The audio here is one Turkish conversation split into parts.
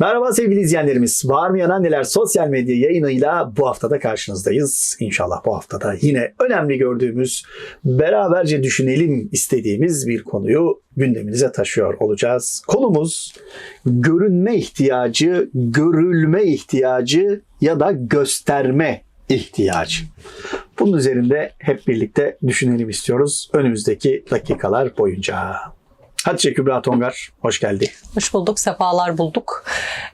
Merhaba sevgili izleyenlerimiz. Var mı yanan neler sosyal medya yayınıyla bu haftada karşınızdayız. İnşallah bu haftada yine önemli gördüğümüz, beraberce düşünelim istediğimiz bir konuyu gündeminize taşıyor olacağız. Konumuz görünme ihtiyacı, görülme ihtiyacı ya da gösterme ihtiyacı. Bunun üzerinde hep birlikte düşünelim istiyoruz önümüzdeki dakikalar boyunca. Hatice Kübra Tongar, hoş geldin. Hoş bulduk, sefalar bulduk.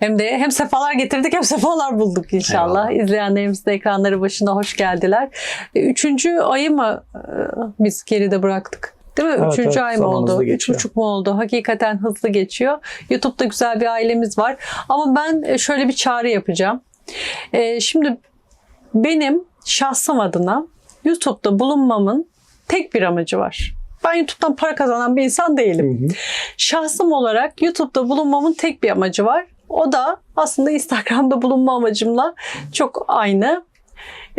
Hem de hem sefalar getirdik hem sefalar bulduk inşallah. İzleyenlerimiz de ekranları başına hoş geldiler. E, Üçüncü ayı mı e, biz geride bıraktık? Değil mi? Evet, Üçüncü evet, ay mı oldu? Üç buçuk mu oldu? Hakikaten hızlı geçiyor. YouTube'da güzel bir ailemiz var. Ama ben e, şöyle bir çağrı yapacağım. Şimdi benim şahsım adına YouTube'da bulunmamın tek bir amacı var. Ben YouTube'dan para kazanan bir insan değilim. Şahsım olarak YouTube'da bulunmamın tek bir amacı var. O da aslında Instagram'da bulunma amacımla çok aynı.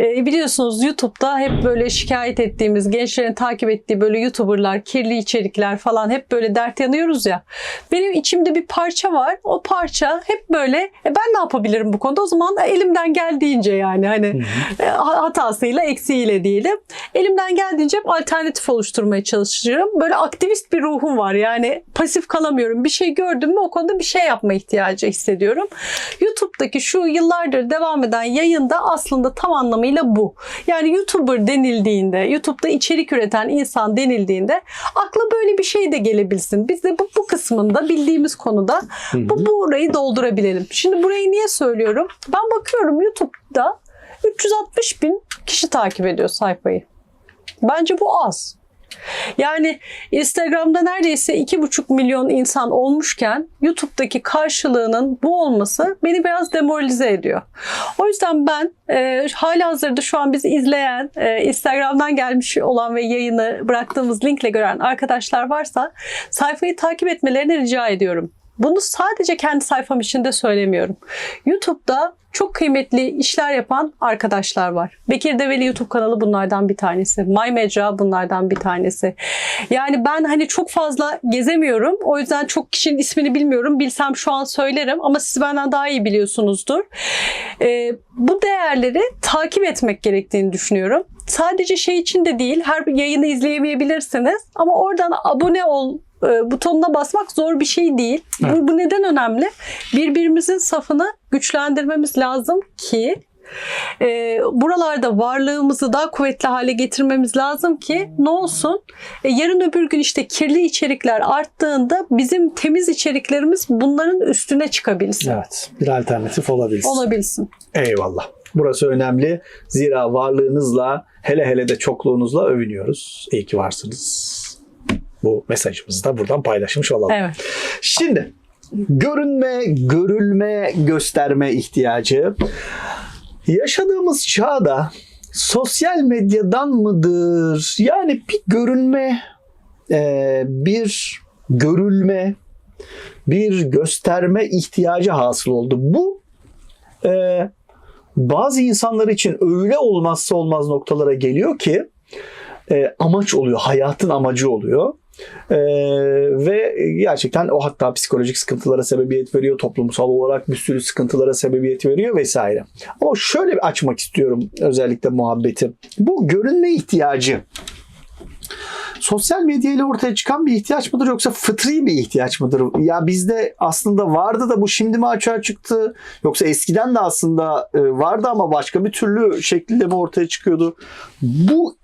Ee, biliyorsunuz YouTube'da hep böyle şikayet ettiğimiz, gençlerin takip ettiği böyle YouTuber'lar, kirli içerikler falan hep böyle dert yanıyoruz ya. Benim içimde bir parça var. O parça hep böyle e, ben ne yapabilirim bu konuda? O zaman elimden geldiğince yani hani e, hatasıyla eksiğiyle diyelim. Elimden geldiğince hep alternatif oluşturmaya çalışırım. Böyle aktivist bir ruhum var. Yani pasif kalamıyorum. Bir şey gördüm mü o konuda bir şey yapma ihtiyacı hissediyorum. YouTube'daki şu yıllardır devam eden yayında aslında tam anlamıyla bu. Yani YouTuber denildiğinde, YouTube'da içerik üreten insan denildiğinde akla böyle bir şey de gelebilsin. Biz de bu, bu kısmında bildiğimiz konuda bu burayı doldurabilelim. Şimdi burayı niye söylüyorum? Ben bakıyorum YouTube'da 360 bin kişi takip ediyor sayfayı. Bence bu az. Yani Instagram'da neredeyse 2,5 milyon insan olmuşken YouTube'daki karşılığının bu olması beni biraz demoralize ediyor. O yüzden ben e, hali hazırda şu an bizi izleyen, e, Instagram'dan gelmiş olan ve yayını bıraktığımız linkle gören arkadaşlar varsa sayfayı takip etmelerini rica ediyorum. Bunu sadece kendi sayfam için de söylemiyorum. YouTube'da çok kıymetli işler yapan arkadaşlar var. Bekir Develi YouTube kanalı bunlardan bir tanesi. My Mecra bunlardan bir tanesi. Yani ben hani çok fazla gezemiyorum. O yüzden çok kişinin ismini bilmiyorum. Bilsem şu an söylerim ama siz benden daha iyi biliyorsunuzdur. Ee, bu değerleri takip etmek gerektiğini düşünüyorum. Sadece şey için de değil. Her yayını izleyemeyebilirsiniz. Ama oradan abone ol butonuna basmak zor bir şey değil. Bu, bu neden önemli? Birbirimizin safını güçlendirmemiz lazım ki e, buralarda varlığımızı daha kuvvetli hale getirmemiz lazım ki ne olsun? E, yarın öbür gün işte kirli içerikler arttığında bizim temiz içeriklerimiz bunların üstüne çıkabilsin. Evet, bir alternatif olabilsin. Olabilsin. Eyvallah. Burası önemli. Zira varlığınızla, hele hele de çokluğunuzla övünüyoruz. İyi ki varsınız. Bu mesajımızı da buradan paylaşmış olalım. Evet. Şimdi görünme, görülme, gösterme ihtiyacı. Yaşadığımız çağda sosyal medyadan mıdır? Yani bir görünme, e, bir görülme, bir gösterme ihtiyacı hasıl oldu. Bu e, bazı insanlar için öyle olmazsa olmaz noktalara geliyor ki e, amaç oluyor, hayatın amacı oluyor. Ee, ve gerçekten o hatta psikolojik sıkıntılara sebebiyet veriyor, toplumsal olarak bir sürü sıkıntılara sebebiyet veriyor vesaire. Ama şöyle bir açmak istiyorum özellikle muhabbeti. Bu görünme ihtiyacı sosyal medya ile ortaya çıkan bir ihtiyaç mıdır yoksa fıtri bir ihtiyaç mıdır? Ya bizde aslında vardı da bu şimdi mi açığa çıktı? Yoksa eskiden de aslında e, vardı ama başka bir türlü şekilde mi ortaya çıkıyordu? Bu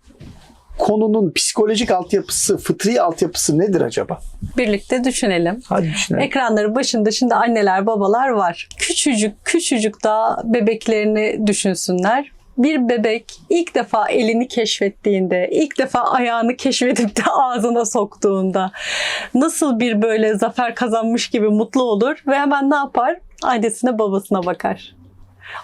konunun psikolojik altyapısı, fıtri altyapısı nedir acaba? Birlikte düşünelim. Hadi düşünelim. Ekranları başında şimdi anneler babalar var. Küçücük küçücük daha bebeklerini düşünsünler. Bir bebek ilk defa elini keşfettiğinde, ilk defa ayağını keşfedip de ağzına soktuğunda nasıl bir böyle zafer kazanmış gibi mutlu olur ve hemen ne yapar? Annesine babasına bakar.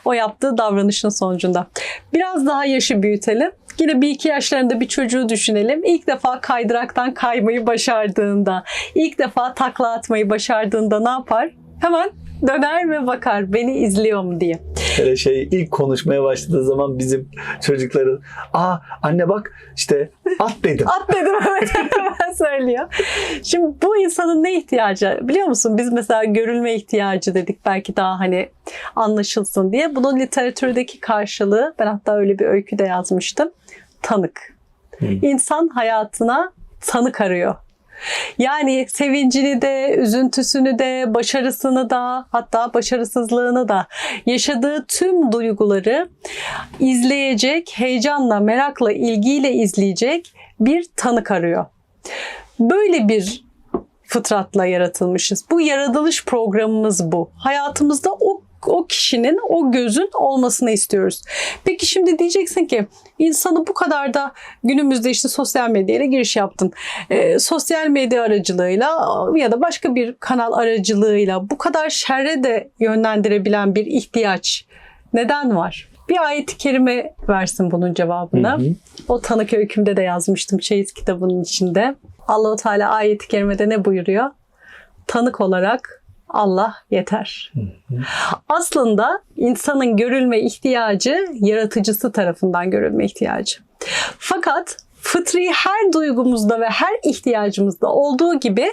O yaptığı davranışın sonucunda. Biraz daha yaşı büyütelim. Yine bir iki yaşlarında bir çocuğu düşünelim. İlk defa kaydıraktan kaymayı başardığında, ilk defa takla atmayı başardığında ne yapar? Hemen döner ve bakar beni izliyor mu diye. Böyle şey ilk konuşmaya başladığı zaman bizim çocukların aa anne bak işte at dedim. At dedim evet hemen söylüyor. Şimdi bu insanın ne ihtiyacı biliyor musun? Biz mesela görülme ihtiyacı dedik belki daha hani anlaşılsın diye. Bunun literatürdeki karşılığı ben hatta öyle bir öykü de yazmıştım. Tanık. Hmm. İnsan hayatına tanık arıyor. Yani sevincini de, üzüntüsünü de, başarısını da, hatta başarısızlığını da yaşadığı tüm duyguları izleyecek, heyecanla, merakla, ilgiyle izleyecek bir tanık arıyor. Böyle bir fıtratla yaratılmışız. Bu yaratılış programımız bu. Hayatımızda o o kişinin, o gözün olmasını istiyoruz. Peki şimdi diyeceksin ki insanı bu kadar da günümüzde işte sosyal medyayla giriş yaptın. Ee, sosyal medya aracılığıyla ya da başka bir kanal aracılığıyla bu kadar şerre de yönlendirebilen bir ihtiyaç neden var? Bir ayet-i kerime versin bunun cevabını. Hı hı. O tanık öykümde de yazmıştım Çeyiz kitabının içinde. Allahu Teala ayet-i kerimede ne buyuruyor? Tanık olarak Allah yeter. Aslında insanın görülme ihtiyacı yaratıcısı tarafından görülme ihtiyacı. Fakat fıtri her duygumuzda ve her ihtiyacımızda olduğu gibi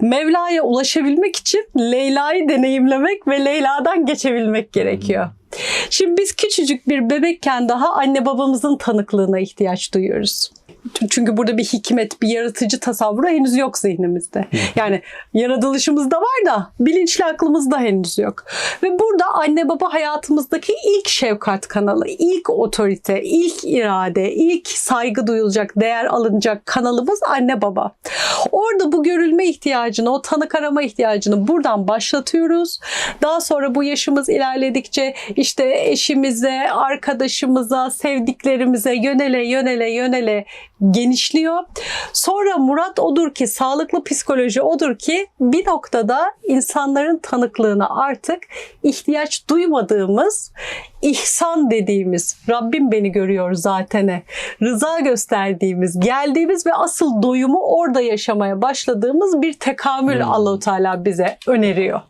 Mevla'ya ulaşabilmek için Leyla'yı deneyimlemek ve Leyla'dan geçebilmek gerekiyor. Şimdi biz küçücük bir bebekken daha anne babamızın tanıklığına ihtiyaç duyuyoruz. Çünkü burada bir hikmet, bir yaratıcı tasavvuru henüz yok zihnimizde. Yani yaratılışımızda var da bilinçli aklımızda henüz yok. Ve burada anne baba hayatımızdaki ilk şefkat kanalı, ilk otorite, ilk irade, ilk saygı duyulacak, değer alınacak kanalımız anne baba. Orada bu görülme ihtiyacını, o tanık arama ihtiyacını buradan başlatıyoruz. Daha sonra bu yaşımız ilerledikçe işte eşimize, arkadaşımıza, sevdiklerimize yönele yönele yönele genişliyor. Sonra murat odur ki, sağlıklı psikoloji odur ki bir noktada insanların tanıklığına artık ihtiyaç duymadığımız ihsan dediğimiz Rabbim beni görüyor zatene rıza gösterdiğimiz geldiğimiz ve asıl doyumu orada yaşamaya başladığımız bir tekamül Allahu Teala bize öneriyor.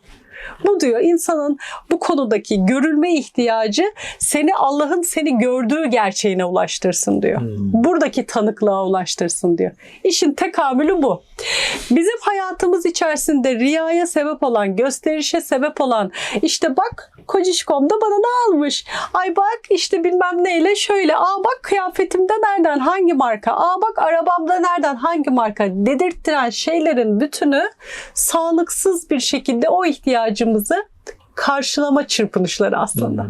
Bu diyor insanın bu konudaki görülme ihtiyacı seni Allah'ın seni gördüğü gerçeğine ulaştırsın diyor. Buradaki tanıklığa ulaştırsın diyor. İşin tekamülü bu. Bizim hayatımız içerisinde riyaya sebep olan, gösterişe sebep olan işte bak Kocişkom'da bana ne almış? Ay bak işte bilmem neyle şöyle. Aa bak kıyafetimde nereden hangi marka? Aa bak arabamda nereden hangi marka? Dedirttiren şeylerin bütünü sağlıksız bir şekilde o ihtiyacımızı karşılama çırpınışları aslında.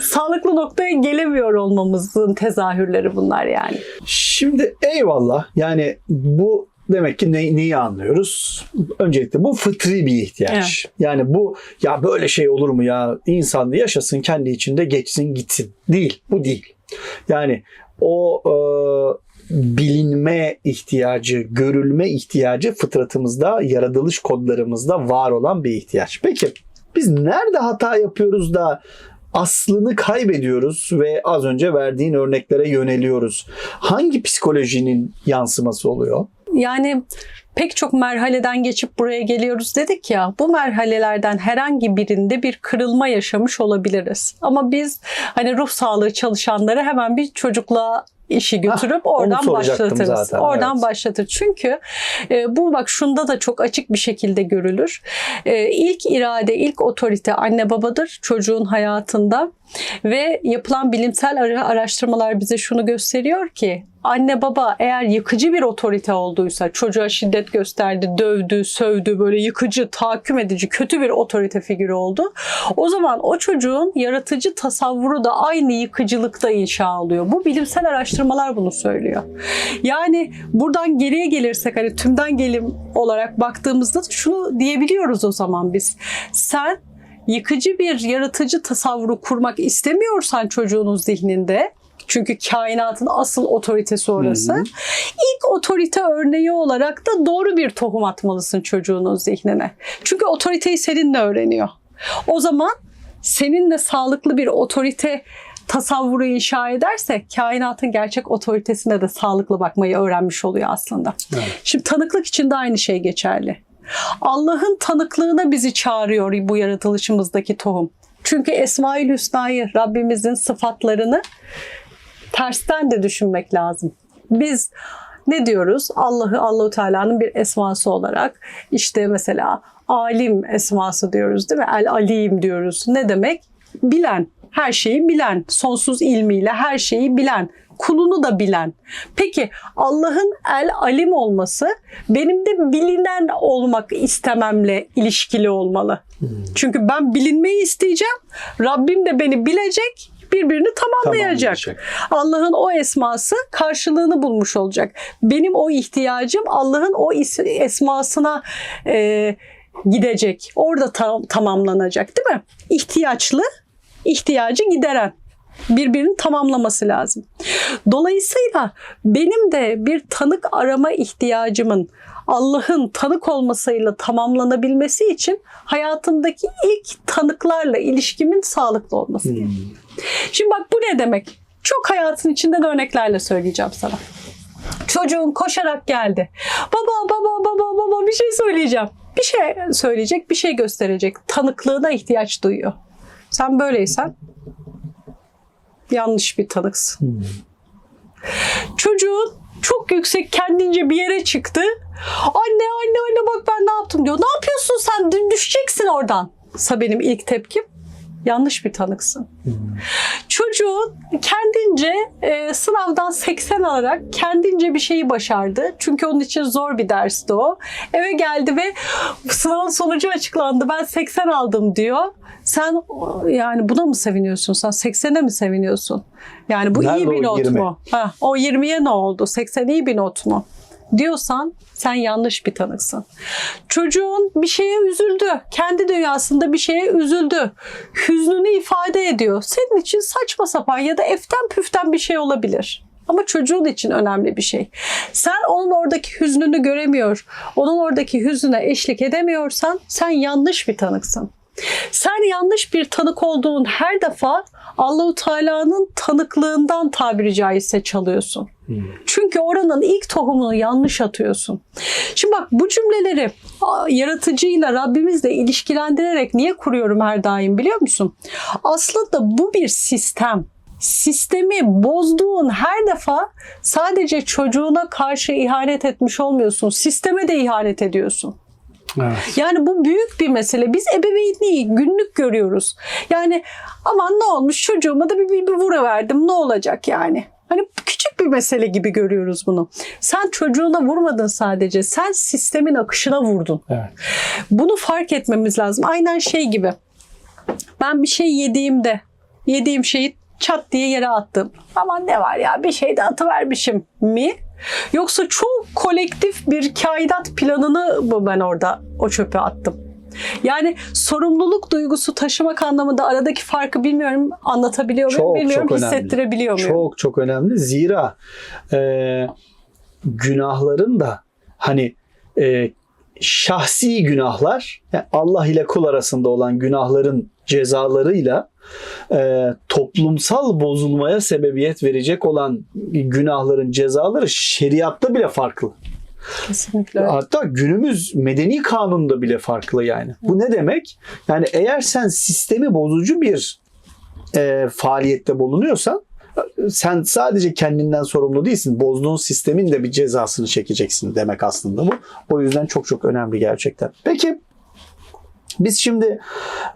Sağlıklı noktaya gelemiyor olmamızın tezahürleri bunlar yani. Şimdi eyvallah yani bu demek ki ne, neyi anlıyoruz? Öncelikle bu fıtri bir ihtiyaç. Yani bu ya böyle şey olur mu ya insan yaşasın kendi içinde geçsin gitsin. Değil bu değil. Yani o e, bilinme ihtiyacı, görülme ihtiyacı fıtratımızda, yaratılış kodlarımızda var olan bir ihtiyaç. Peki biz nerede hata yapıyoruz da aslını kaybediyoruz ve az önce verdiğin örneklere yöneliyoruz. Hangi psikolojinin yansıması oluyor? Yani pek çok merhaleden geçip buraya geliyoruz dedik ya bu merhalelerden herhangi birinde bir kırılma yaşamış olabiliriz. Ama biz hani ruh sağlığı çalışanları hemen bir çocukla işi götürüp onu oradan başlatırız. zaten, oradan evet. başlatır. Çünkü e, bu bak şunda da çok açık bir şekilde görülür. E, ilk irade, ilk otorite anne babadır çocuğun hayatında ve yapılan bilimsel ara- araştırmalar bize şunu gösteriyor ki anne baba eğer yıkıcı bir otorite olduysa çocuğa şiddet gösterdi, dövdü, sövdü böyle yıkıcı, tahakküm edici kötü bir otorite figürü oldu. O zaman o çocuğun yaratıcı tasavvuru da aynı yıkıcılıkta inşa oluyor. Bu bilimsel araştırmalar bunu söylüyor. Yani buradan geriye gelirsek hani tümden gelim olarak baktığımızda da şunu diyebiliyoruz o zaman biz. Sen yıkıcı bir yaratıcı tasavvuru kurmak istemiyorsan çocuğunun zihninde çünkü kainatın asıl otoritesi orası. Hı hı. İlk otorite örneği olarak da doğru bir tohum atmalısın çocuğunun zihnine. Çünkü otoriteyi seninle öğreniyor. O zaman seninle sağlıklı bir otorite tasavvuru inşa ederse kainatın gerçek otoritesine de sağlıklı bakmayı öğrenmiş oluyor aslında. Evet. Şimdi tanıklık için de aynı şey geçerli. Allah'ın tanıklığına bizi çağırıyor bu yaratılışımızdaki tohum. Çünkü Esmaül Hüsna'yı Rabbimizin sıfatlarını tersten de düşünmek lazım. Biz ne diyoruz? Allah'ı Allahu Teala'nın bir esması olarak işte mesela alim esması diyoruz değil mi? El alim diyoruz. Ne demek? Bilen, her şeyi bilen, sonsuz ilmiyle her şeyi bilen, kulunu da bilen. Peki Allah'ın el alim olması benim de bilinen olmak istememle ilişkili olmalı. Çünkü ben bilinmeyi isteyeceğim. Rabbim de beni bilecek, birbirini tamamlayacak. Tamamlayacak. Allah'ın o esması karşılığını bulmuş olacak. Benim o ihtiyacım Allah'ın o esmasına e, gidecek. Orada tam- tamamlanacak değil mi? İhtiyaçlı, ihtiyacı gideren. Birbirini tamamlaması lazım. Dolayısıyla benim de bir tanık arama ihtiyacımın Allah'ın tanık olmasıyla tamamlanabilmesi için hayatımdaki ilk tanıklarla ilişkimin sağlıklı olması gerekiyor. Şimdi bak bu ne demek? Çok hayatın içinden örneklerle söyleyeceğim sana. Çocuğun koşarak geldi. Baba baba baba baba bir şey söyleyeceğim. Bir şey söyleyecek, bir şey gösterecek. Tanıklığına ihtiyaç duyuyor. Sen böyleysen yanlış bir tanıksın. Çocuğun çok yüksek kendince bir yere çıktı. Anne anne anne bak ben ne yaptım diyor. Ne yapıyorsun sen? Dü- Düşeceksin oradan. Sa benim ilk tepkim yanlış bir tanıksın. Çocuğun kendince e, sınavdan 80 alarak kendince bir şeyi başardı. Çünkü onun için zor bir dersti o. Eve geldi ve sınavın sonucu açıklandı. Ben 80 aldım diyor. Sen yani buna mı seviniyorsun? Sen 80'e mi seviniyorsun? Yani bu Nerede iyi bir not 20? mu? Ha, o 20'ye ne oldu? 80 iyi bir not mu? diyorsan sen yanlış bir tanıksın. Çocuğun bir şeye üzüldü. Kendi dünyasında bir şeye üzüldü. Hüznünü ifade ediyor. Senin için saçma sapan ya da eften püften bir şey olabilir. Ama çocuğun için önemli bir şey. Sen onun oradaki hüznünü göremiyor, onun oradaki hüznüne eşlik edemiyorsan sen yanlış bir tanıksın. Sen yanlış bir tanık olduğun her defa Allahu Teala'nın tanıklığından tabiri caizse çalıyorsun. Çünkü oranın ilk tohumunu yanlış atıyorsun. Şimdi bak bu cümleleri yaratıcıyla Rabbimizle ilişkilendirerek niye kuruyorum her daim biliyor musun? Aslında bu bir sistem. Sistemi bozduğun her defa sadece çocuğuna karşı ihanet etmiş olmuyorsun. Sisteme de ihanet ediyorsun. Evet. Yani bu büyük bir mesele. Biz ebeveynliği günlük görüyoruz. Yani aman ne olmuş çocuğuma da bir, bir, bir vuruverdim ne olacak yani. Hani küçük bir mesele gibi görüyoruz bunu. Sen çocuğuna vurmadın sadece. Sen sistemin akışına vurdun. Evet. Bunu fark etmemiz lazım. Aynen şey gibi. Ben bir şey yediğimde yediğim şeyi çat diye yere attım. Aman ne var ya bir şey de atıvermişim mi? Yoksa çok kolektif bir kainat planını mı ben orada o çöpe attım? Yani sorumluluk duygusu taşımak anlamında aradaki farkı bilmiyorum anlatabiliyor muyum? Çok, bilmiyorum çok önemli. hissettirebiliyor muyum? Çok çok önemli. Zira e, günahların da hani e, şahsi günahlar yani Allah ile kul arasında olan günahların cezalarıyla e, toplumsal bozulmaya sebebiyet verecek olan günahların cezaları şeriatta bile farklı. Kesinlikle. Hatta günümüz medeni kanunda bile farklı yani. Bu ne demek? Yani eğer sen sistemi bozucu bir e, faaliyette bulunuyorsan sen sadece kendinden sorumlu değilsin. Bozduğun sistemin de bir cezasını çekeceksin demek aslında bu. O yüzden çok çok önemli gerçekten. Peki biz şimdi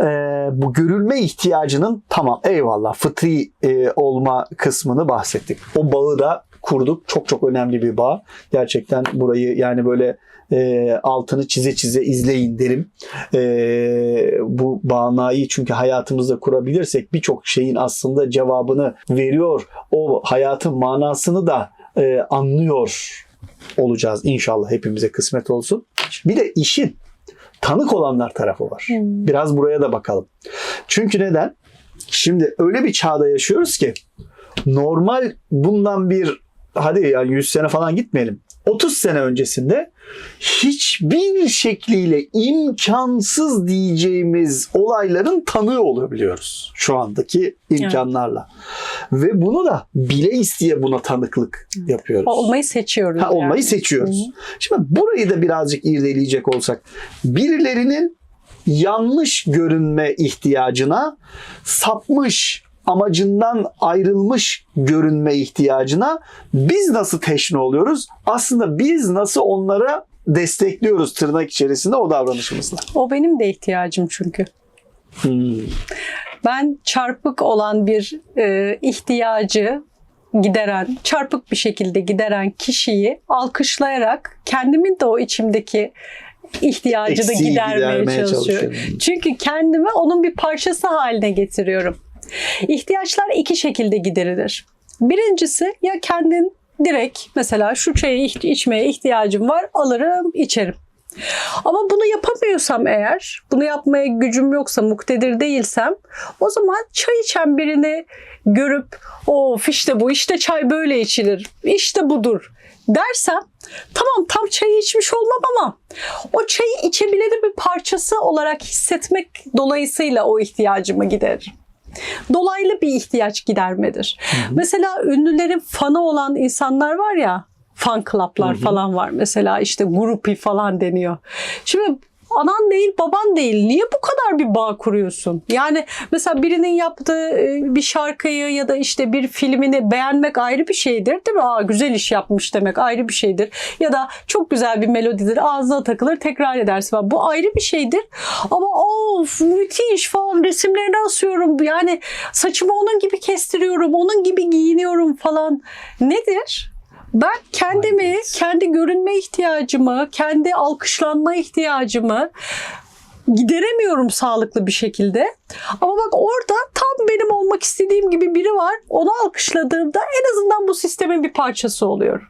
e, bu görülme ihtiyacının tamam eyvallah fıtri e, olma kısmını bahsettik. O bağı da kurduk. Çok çok önemli bir bağ. Gerçekten burayı yani böyle e, altını çize çize izleyin derim. E, bu bağnayı çünkü hayatımızda kurabilirsek birçok şeyin aslında cevabını veriyor. O hayatın manasını da e, anlıyor olacağız inşallah hepimize kısmet olsun. Bir de işin tanık olanlar tarafı var. Hmm. Biraz buraya da bakalım. Çünkü neden? Şimdi öyle bir çağda yaşıyoruz ki normal bundan bir hadi yani 100 sene falan gitmeyelim. 30 sene öncesinde hiçbir şekliyle imkansız diyeceğimiz olayların tanığı olabiliyoruz şu andaki imkanlarla. Ve bunu da bile isteye buna tanıklık yapıyoruz. Olmayı seçiyoruz. Ha, olmayı yani. seçiyoruz. Hı Şimdi burayı da birazcık irdeleyecek olsak birilerinin yanlış görünme ihtiyacına, sapmış amacından ayrılmış görünme ihtiyacına biz nasıl teşne oluyoruz? Aslında biz nasıl onlara destekliyoruz tırnak içerisinde o davranışımızla. O benim de ihtiyacım çünkü. Hmm. Ben çarpık olan bir e, ihtiyacı gideren, çarpık bir şekilde gideren kişiyi alkışlayarak kendimin de o içimdeki ihtiyacı da gidermeye, gidermeye çalışıyorum. çalışıyorum. Çünkü kendimi onun bir parçası haline getiriyorum. İhtiyaçlar iki şekilde giderilir. Birincisi ya kendin direkt mesela şu çayı iç- içmeye ihtiyacım var alırım içerim. Ama bunu yapamıyorsam eğer, bunu yapmaya gücüm yoksa, muktedir değilsem o zaman çay içen birini görüp of işte bu, işte çay böyle içilir, işte budur dersem tamam tam çayı içmiş olmam ama o çayı içebilenin bir parçası olarak hissetmek dolayısıyla o ihtiyacımı gideririm. Dolaylı bir ihtiyaç gidermedir. Mesela ünlülerin fanı olan insanlar var ya, fan club'lar falan var. Mesela işte grupi falan deniyor. Şimdi anan değil baban değil niye bu kadar bir bağ kuruyorsun? Yani mesela birinin yaptığı e, bir şarkıyı ya da işte bir filmini beğenmek ayrı bir şeydir değil mi? Aa güzel iş yapmış demek ayrı bir şeydir. Ya da çok güzel bir melodidir ağzına takılır tekrar edersin falan. Bu ayrı bir şeydir. Ama of müthiş falan resimlerini asıyorum. Yani saçımı onun gibi kestiriyorum. Onun gibi giyiniyorum falan. Nedir? Ben kendimi, kendi görünme ihtiyacımı, kendi alkışlanma ihtiyacımı gideremiyorum sağlıklı bir şekilde. Ama bak orada tam benim olmak istediğim gibi biri var. Onu alkışladığımda en azından bu sistemin bir parçası oluyorum.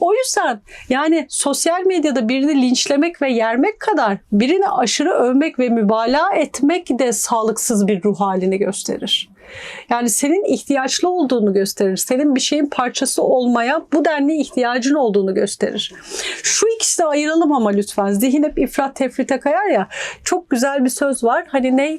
O yüzden yani sosyal medyada birini linçlemek ve yermek kadar birini aşırı övmek ve mübalağa etmek de sağlıksız bir ruh halini gösterir. Yani senin ihtiyaçlı olduğunu gösterir. Senin bir şeyin parçası olmaya bu denli ihtiyacın olduğunu gösterir. Şu ikisini ayıralım ama lütfen. Zihin hep ifrat tefrite kayar ya. Çok güzel bir söz var. Hani ne?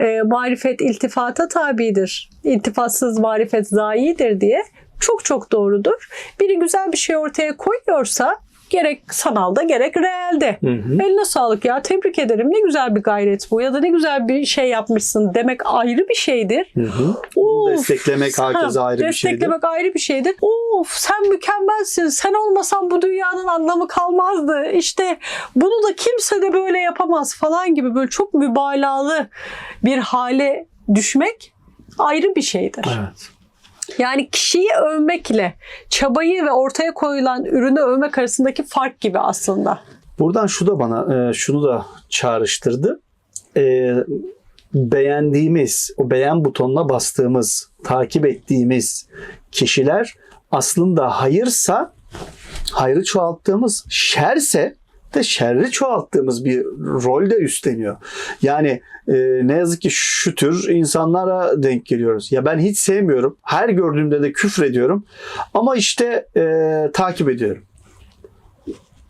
E, marifet iltifata tabidir. İltifatsız marifet zayidir diye. Çok çok doğrudur. Biri güzel bir şey ortaya koyuyorsa gerek sanalda gerek realde. Eline sağlık ya tebrik ederim ne güzel bir gayret bu ya da ne güzel bir şey yapmışsın demek ayrı bir şeydir. Bunu Of, desteklemek herkese ayrı bir şeydir. Desteklemek ayrı bir şeydir. Of sen mükemmelsin. Sen olmasan bu dünyanın anlamı kalmazdı. İşte bunu da kimse de böyle yapamaz falan gibi böyle çok mübalağalı bir hale düşmek ayrı bir şeydir. Evet. Yani kişiyi övmekle çabayı ve ortaya koyulan ürünü övmek arasındaki fark gibi aslında. Buradan şu da bana e, şunu da çağrıştırdı. E, beğendiğimiz, o beğen butonuna bastığımız, takip ettiğimiz kişiler aslında hayırsa hayrı çoğalttığımız, şerse de şerri çoğalttığımız bir rol de üstleniyor. Yani e, ne yazık ki şu tür insanlara denk geliyoruz. Ya ben hiç sevmiyorum. Her gördüğümde de küfür ediyorum. Ama işte e, takip ediyorum.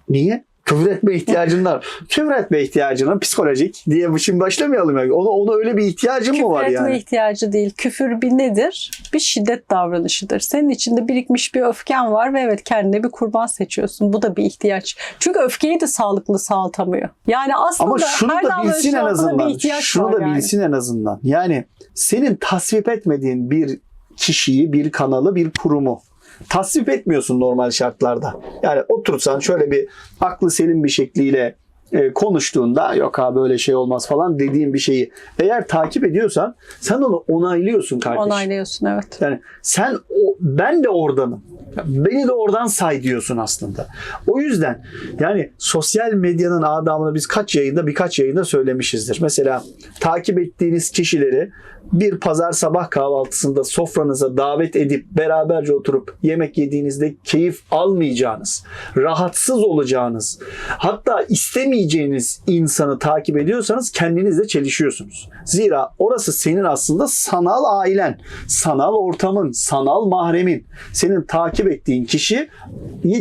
Niye? Küfür etme ihtiyacın var. küfür etme ihtiyacının psikolojik diye şimdi başlamayalım. Yani. Ona, ona öyle bir ihtiyacın mı Küfür var etme yani? ihtiyacı değil. Küfür bir nedir? Bir şiddet davranışıdır. Senin içinde birikmiş bir öfken var ve evet kendine bir kurban seçiyorsun. Bu da bir ihtiyaç. Çünkü öfkeyi de sağlıklı sağlatamıyor. Yani aslında Ama şunu her da bilsin en azından. bir ihtiyaç Şunu var da yani. bilsin en azından. Yani senin tasvip etmediğin bir kişiyi, bir kanalı, bir kurumu tasvip etmiyorsun normal şartlarda. Yani otursan şöyle bir aklı selim bir şekliyle e, konuştuğunda yok abi böyle şey olmaz falan dediğin bir şeyi eğer takip ediyorsan sen onu onaylıyorsun kardeşim. Onaylıyorsun evet. Yani sen o, ben de oradanım. Beni de oradan say diyorsun aslında. O yüzden yani sosyal medyanın adamını biz kaç yayında birkaç yayında söylemişizdir. Mesela takip ettiğiniz kişileri bir pazar sabah kahvaltısında sofranıza davet edip beraberce oturup yemek yediğinizde keyif almayacağınız, rahatsız olacağınız, hatta istemeyeceğiniz insanı takip ediyorsanız kendinizle çelişiyorsunuz. Zira orası senin aslında sanal ailen, sanal ortamın, sanal mahremin. Senin takip ettiğin kişi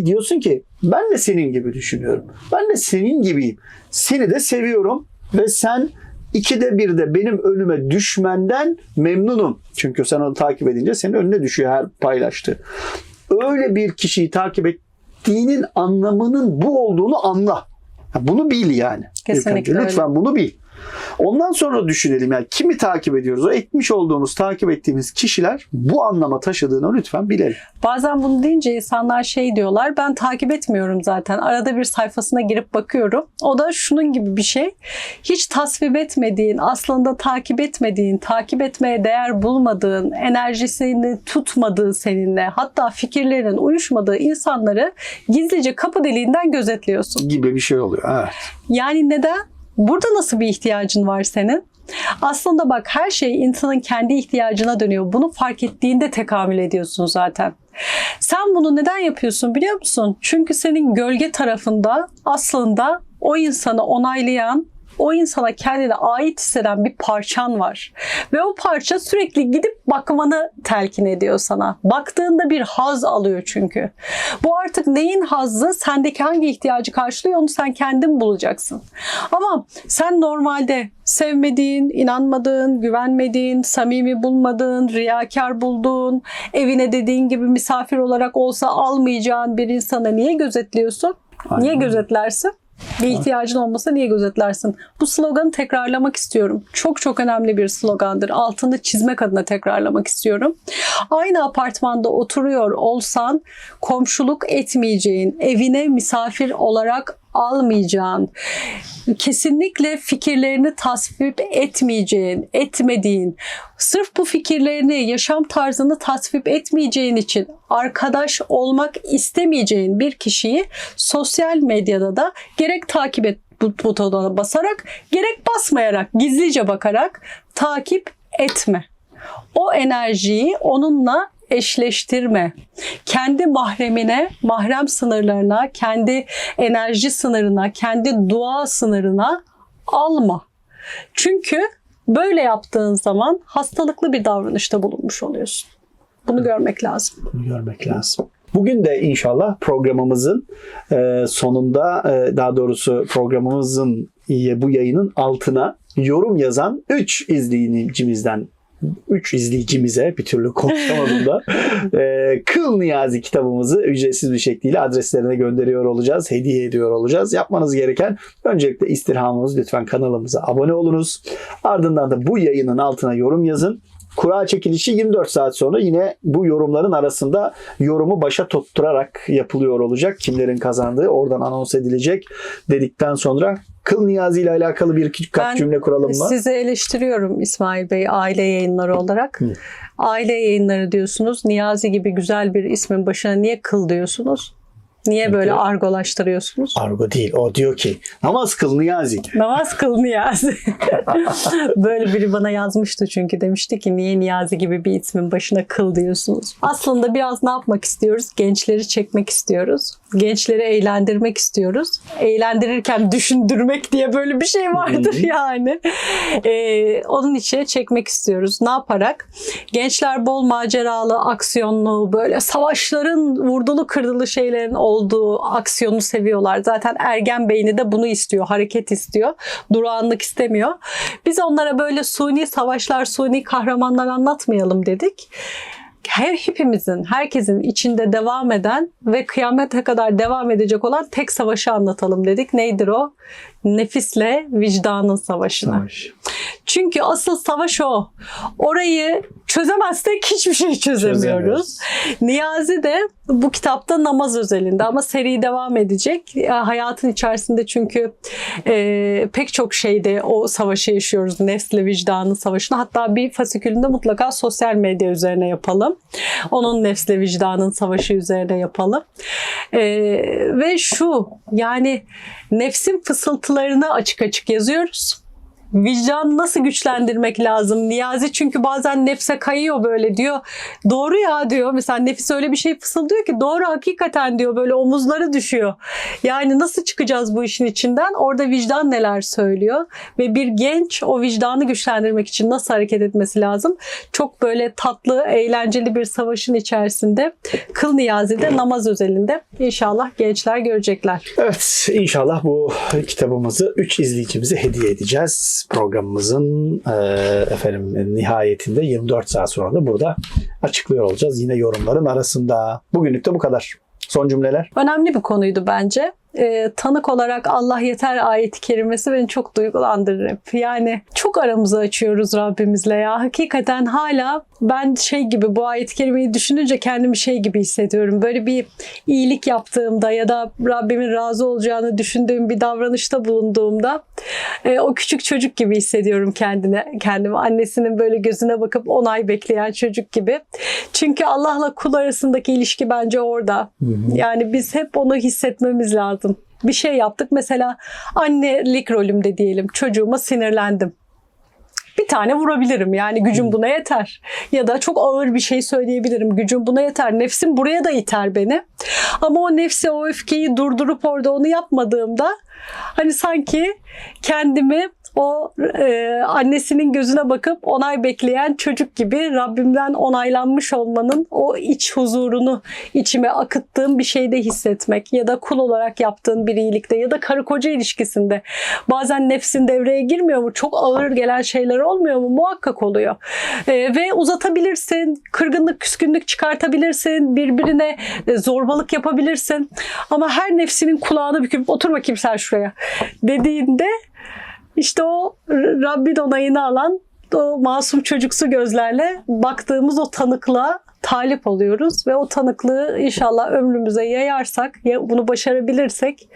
diyorsun ki ben de senin gibi düşünüyorum. Ben de senin gibiyim. Seni de seviyorum ve sen ikide bir de benim önüme düşmenden memnunum. Çünkü sen onu takip edince senin önüne düşüyor her paylaştığı. Öyle bir kişiyi takip ettiğinin anlamının bu olduğunu anla. Bunu bil yani. Kesinlikle. Lütfen bunu bil. Ondan sonra düşünelim yani kimi takip ediyoruz? O etmiş olduğumuz, takip ettiğimiz kişiler bu anlama taşıdığını lütfen bilelim. Bazen bunu deyince insanlar şey diyorlar ben takip etmiyorum zaten arada bir sayfasına girip bakıyorum. O da şunun gibi bir şey hiç tasvip etmediğin aslında takip etmediğin takip etmeye değer bulmadığın enerjisini tutmadığı seninle hatta fikirlerin uyuşmadığı insanları gizlice kapı deliğinden gözetliyorsun. Gibi bir şey oluyor. Evet. Yani neden? Burada nasıl bir ihtiyacın var senin? Aslında bak her şey insanın kendi ihtiyacına dönüyor. Bunu fark ettiğinde tekamül ediyorsun zaten. Sen bunu neden yapıyorsun biliyor musun? Çünkü senin gölge tarafında aslında o insanı onaylayan, o insana kendine ait hisseden bir parçan var. Ve o parça sürekli gidip bakmanı telkin ediyor sana. Baktığında bir haz alıyor çünkü. Bu artık neyin hazzı, sendeki hangi ihtiyacı karşılıyor onu sen kendin bulacaksın. Ama sen normalde sevmediğin, inanmadığın, güvenmediğin, samimi bulmadığın, riyakar bulduğun, evine dediğin gibi misafir olarak olsa almayacağın bir insana niye gözetliyorsun? Niye Aynen. gözetlersin? Bir ihtiyacın olmasa niye gözetlersin? Bu sloganı tekrarlamak istiyorum. Çok çok önemli bir slogandır. Altını çizmek adına tekrarlamak istiyorum. Aynı apartmanda oturuyor olsan komşuluk etmeyeceğin, evine misafir olarak almayacağın, kesinlikle fikirlerini tasvip etmeyeceğin, etmediğin, sırf bu fikirlerini, yaşam tarzını tasvip etmeyeceğin için arkadaş olmak istemeyeceğin bir kişiyi sosyal medyada da gerek takip et bu- butonuna basarak, gerek basmayarak, gizlice bakarak takip etme. O enerjiyi onunla eşleştirme. Kendi mahremine, mahrem sınırlarına, kendi enerji sınırına, kendi dua sınırına alma. Çünkü böyle yaptığın zaman hastalıklı bir davranışta bulunmuş oluyorsun. Bunu görmek lazım. Bunu görmek lazım. Bugün de inşallah programımızın e, sonunda e, daha doğrusu programımızın e, bu yayının altına yorum yazan 3 izleyicimizden 3 izleyicimize bir türlü konuşamadım da e, Kıl Niyazi kitabımızı ücretsiz bir şekilde adreslerine gönderiyor olacağız. Hediye ediyor olacağız. Yapmanız gereken öncelikle istirhamımız lütfen kanalımıza abone olunuz. Ardından da bu yayının altına yorum yazın. Kura çekilişi 24 saat sonra yine bu yorumların arasında yorumu başa tutturarak yapılıyor olacak. Kimlerin kazandığı oradan anons edilecek dedikten sonra Kıl Niyazi ile alakalı bir kaç Ben cümle kuralım mı? Sizi eleştiriyorum İsmail Bey aile yayınları olarak. Hı. Aile yayınları diyorsunuz. Niyazi gibi güzel bir ismin başına niye kıl diyorsunuz? Niye böyle Evet. argolaştırıyorsunuz? Argo değil. O diyor ki namaz kıl Niyazi. Namaz kıl Niyazi. Böyle biri bana yazmıştı çünkü demişti ki niye Niyazi gibi bir ismin başına kıl diyorsunuz. Aslında biraz ne yapmak istiyoruz? Gençleri çekmek istiyoruz. Gençleri eğlendirmek istiyoruz. Eğlendirirken düşündürmek diye böyle bir şey vardır yani. Ee, onun içine çekmek istiyoruz. Ne yaparak? Gençler bol maceralı, aksiyonlu, böyle savaşların vurdulu kırdılı şeylerin olduğu aksiyonu seviyorlar. Zaten ergen beyni de bunu istiyor. Hareket istiyor. Durağanlık istemiyor. Biz onlara böyle suni savaşlar, suni kahramanlar anlatmayalım dedik. Her hepimizin, herkesin içinde devam eden ve kıyamete kadar devam edecek olan tek savaşı anlatalım dedik. Neydir o? Nefisle vicdanın savaşını. Savaş. Çünkü asıl savaş o. Orayı çözemezsek hiçbir şey çözemiyoruz. Niyazi de bu kitapta namaz özelinde ama seri devam edecek. Ya, Hayatın içerisinde çünkü e, pek çok şeyde o savaşı yaşıyoruz. Nefsle vicdanın savaşını. Hatta bir fasikülünde mutlaka sosyal medya üzerine yapalım. Onun nefsle vicdanın savaşı üzerine yapalım. E, ve şu yani nefsin fısıltılarını açık açık yazıyoruz. Vicdanı nasıl güçlendirmek lazım? Niyazi çünkü bazen nefse kayıyor böyle diyor. Doğru ya diyor. Mesela nefis öyle bir şey fısıldıyor ki doğru hakikaten diyor. Böyle omuzları düşüyor. Yani nasıl çıkacağız bu işin içinden? Orada vicdan neler söylüyor? Ve bir genç o vicdanı güçlendirmek için nasıl hareket etmesi lazım? Çok böyle tatlı, eğlenceli bir savaşın içerisinde Kıl Niyazi'de namaz özelinde inşallah gençler görecekler. Evet inşallah bu kitabımızı 3 izleyicimize hediye edeceğiz. Programımızın e, efendim nihayetinde 24 saat sonra da burada açıklıyor olacağız. Yine yorumların arasında. Bugünlük de bu kadar. Son cümleler. Önemli bir konuydu bence. E, tanık olarak Allah yeter ayeti kerimesi beni çok duygulandırır hep. Yani çok aramızı açıyoruz Rabbimizle ya. Hakikaten hala ben şey gibi bu ayet-i kerimeyi düşününce kendimi şey gibi hissediyorum. Böyle bir iyilik yaptığımda ya da Rabbimin razı olacağını düşündüğüm bir davranışta bulunduğumda e, o küçük çocuk gibi hissediyorum kendine kendimi. Annesinin böyle gözüne bakıp onay bekleyen çocuk gibi. Çünkü Allah'la kul arasındaki ilişki bence orada. Yani biz hep onu hissetmemiz lazım. Bir şey yaptık mesela annelik rolümde diyelim çocuğuma sinirlendim bir tane vurabilirim. Yani gücüm buna yeter. Ya da çok ağır bir şey söyleyebilirim. Gücüm buna yeter. Nefsim buraya da iter beni. Ama o nefsi, o öfkeyi durdurup orada onu yapmadığımda hani sanki kendimi o e, annesinin gözüne bakıp onay bekleyen çocuk gibi Rabbimden onaylanmış olmanın o iç huzurunu içime akıttığım bir şeyde hissetmek ya da kul olarak yaptığın bir iyilikte ya da karı koca ilişkisinde bazen nefsin devreye girmiyor mu? Çok ağır gelen şeyler olmuyor mu? Muhakkak oluyor. E, ve uzatabilirsin, kırgınlık, küskünlük çıkartabilirsin, birbirine e, zorbalık yapabilirsin. Ama her nefsinin kulağını büküp otur bakayım sen şuraya dediğinde işte o Rabbin onayını alan o masum çocuksu gözlerle baktığımız o tanıklığa talip oluyoruz ve o tanıklığı inşallah ömrümüze yayarsak, ya bunu başarabilirsek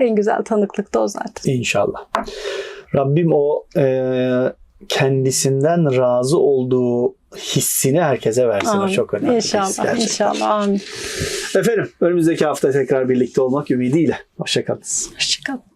en güzel tanıklık da o zaten. İnşallah. Rabbim o e, kendisinden razı olduğu hissini herkese versin. O Amin. çok önemli. İnşallah, inşallah. Amin. Efendim önümüzdeki hafta tekrar birlikte olmak ümidiyle. Hoşçakalın. Hoşçakalın.